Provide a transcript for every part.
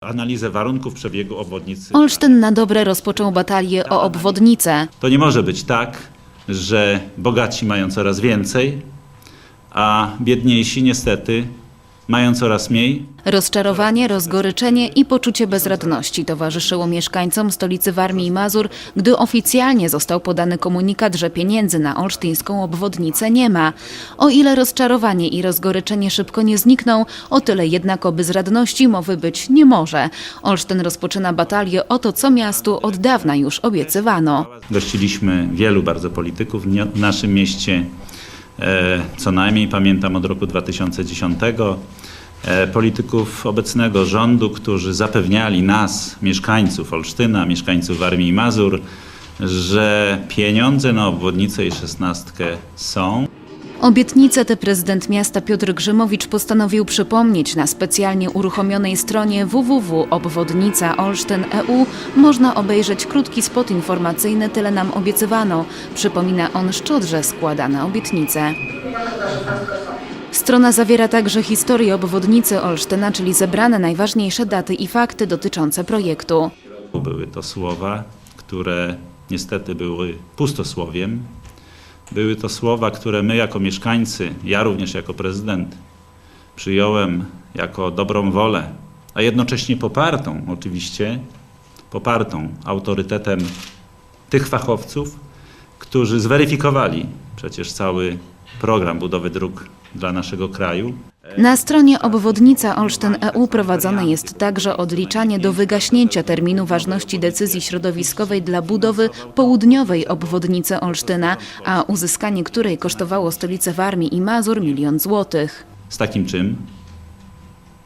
analizę warunków przebiegu obwodnicy. Olsztyn na dobre rozpoczął batalię o obwodnicę. To nie może być tak, że bogaci mają coraz więcej, a biedniejsi niestety mają coraz mniej. Rozczarowanie, rozgoryczenie i poczucie bezradności towarzyszyło mieszkańcom stolicy Warmii i Mazur, gdy oficjalnie został podany komunikat, że pieniędzy na olsztyńską obwodnicę nie ma. O ile rozczarowanie i rozgoryczenie szybko nie znikną, o tyle jednak o bezradności mowy być nie może. Olsztyn rozpoczyna batalię o to, co miastu od dawna już obiecywano. Gościliśmy wielu bardzo polityków w naszym mieście, e, co najmniej pamiętam od roku 2010, e, polityków obecnego rządu, którzy zapewniali nas, mieszkańców Olsztyna, mieszkańców Warmii Mazur, że pieniądze na obwodnicę i szesnastkę są. Obietnicę tę prezydent miasta Piotr Grzymowicz postanowił przypomnieć na specjalnie uruchomionej stronie www.obwodnica.olsztyn.eu można obejrzeć krótki spot informacyjny Tyle nam obiecywano. Przypomina on szczodrze składane obietnice. Strona zawiera także historię obwodnicy Olsztyna, czyli zebrane najważniejsze daty i fakty dotyczące projektu. Były to słowa, które niestety były pustosłowiem. Były to słowa, które my jako mieszkańcy, ja również jako prezydent, przyjąłem jako dobrą wolę, a jednocześnie popartą oczywiście, popartą autorytetem tych fachowców, którzy zweryfikowali przecież cały program budowy dróg dla naszego kraju. Na stronie obwodnica Olsztyn.eu prowadzone jest także odliczanie do wygaśnięcia terminu ważności decyzji środowiskowej dla budowy południowej obwodnicy Olsztyna, a uzyskanie której kosztowało stolicę Warmii i Mazur milion złotych. Z takim czym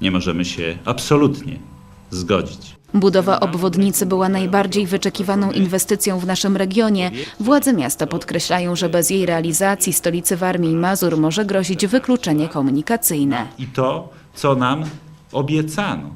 nie możemy się absolutnie zgodzić. Budowa obwodnicy była najbardziej wyczekiwaną inwestycją w naszym regionie. Władze miasta podkreślają, że bez jej realizacji stolicy Warmii i Mazur może grozić wykluczenie komunikacyjne. I to, co nam obiecano.